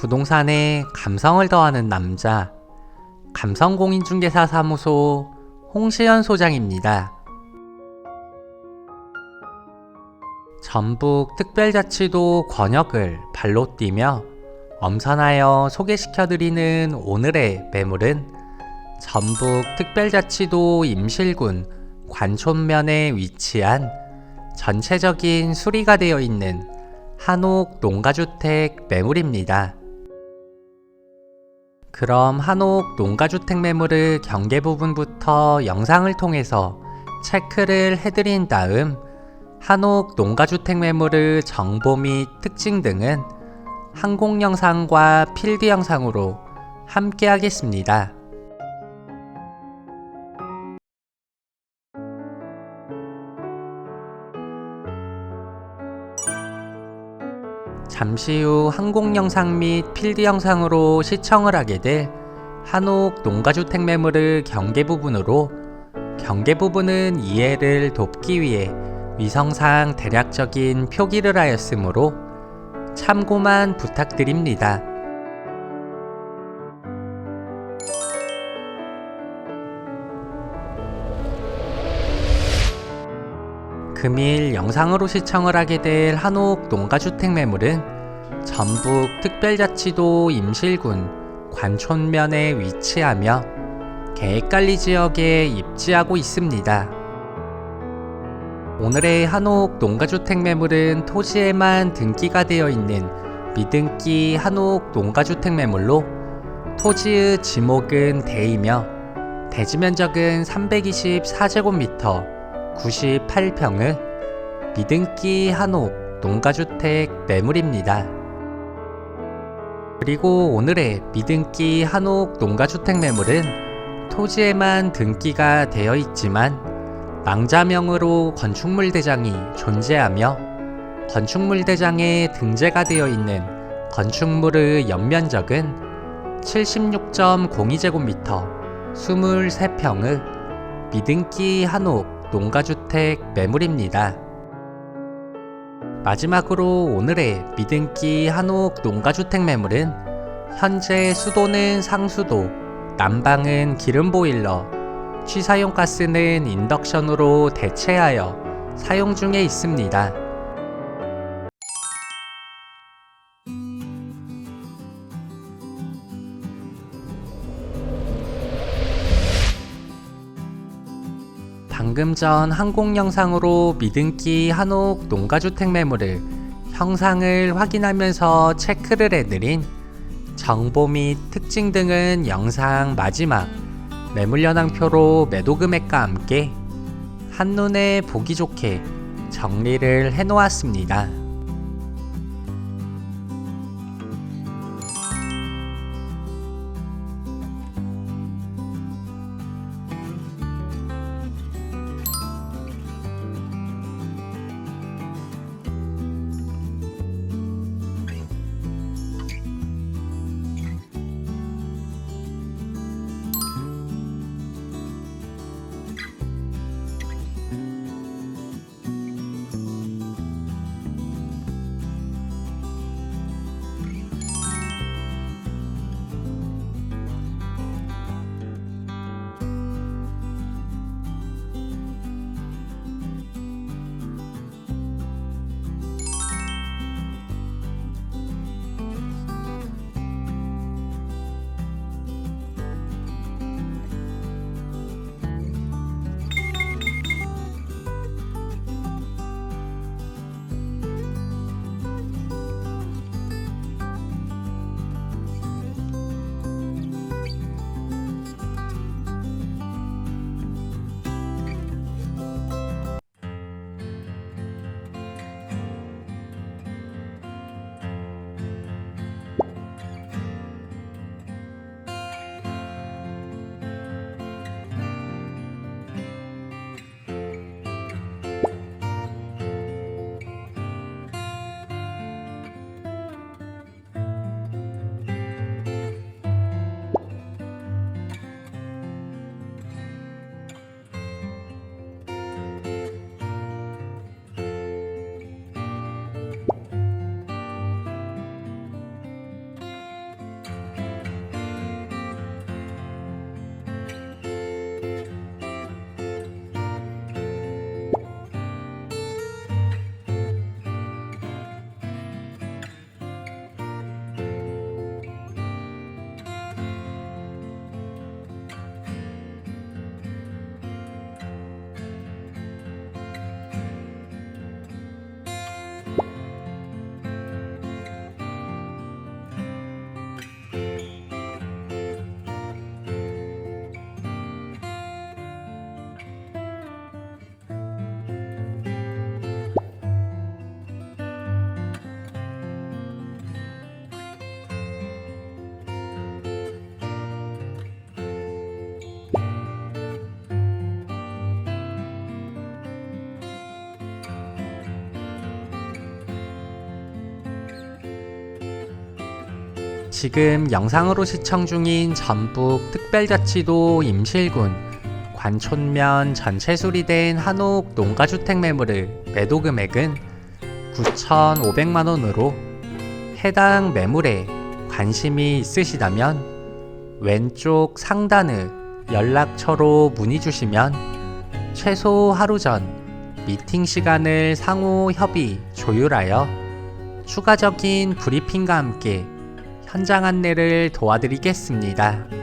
부동산에 감성을 더하는 남자 감성공인중개사 사무소 홍시연 소장입니다. 전북 특별자치도 권역을 발로 뛰며 엄선하여 소개시켜드리는 오늘의 매물은 전북 특별자치도 임실군 관촌면에 위치한 전체적인 수리가 되어 있는 한옥 농가주택 매물입니다. 그럼 한옥 농가주택 매물의 경계 부분부터 영상을 통해서 체크를 해드린 다음 한옥 농가주택 매물의 정보 및 특징 등은 항공 영상과 필드 영상으로 함께 하겠습니다. 잠시 후 항공 영상 및 필드 영상으로 시청을 하게 될 한옥 농가주택 매물의 경계 부분으로 경계 부분은 이해를 돕기 위해 위성상 대략적인 표기를 하였으므로 참고만 부탁드립니다. 금일 영상으로 시청을 하게 될 한옥 농가주택 매물은 전북 특별자치도 임실군 관촌면에 위치하며 계획관리 지역에 입지하고 있습니다. 오늘의 한옥 농가주택 매물은 토지에만 등기가 되어 있는 미등기 한옥 농가주택 매물로 토지의 지목은 대이며 대지 면적은 324제곱미터 98평의 미등기 한옥 농가주택 매물입니다. 그리고 오늘의 미등기 한옥 농가주택 매물은 토지에만 등기가 되어 있지만 망자명으로 건축물 대장이 존재하며 건축물 대장에 등재가 되어 있는 건축물의 연면적은 76.02제곱미터 23평의 미등기 한옥 농가주택 매물입니다. 마지막으로 오늘의 미등기 한옥 농가주택 매물은 현재 수도는 상수도, 난방은 기름 보일러, 취사용 가스는 인덕션으로 대체하여 사용 중에 있습니다. 방금 전 항공 영상으로 미등기 한옥 농가주택 매물을 형상을 확인하면서 체크를 해드린 정보 및 특징 등은 영상 마지막 매물 현황표로 매도 금액과 함께 한눈에 보기 좋게 정리를 해 놓았습니다. 지금 영상으로 시청 중인 전북 특별자치도 임실군 관촌면 전체 수리된 한옥 농가주택 매물의 매도 금액은 9,500만 원으로 해당 매물에 관심이 있으시다면 왼쪽 상단의 연락처로 문의 주시면 최소 하루 전 미팅 시간을 상호 협의 조율하여 추가적인 브리핑과 함께 현장 안내를 도와드리겠습니다.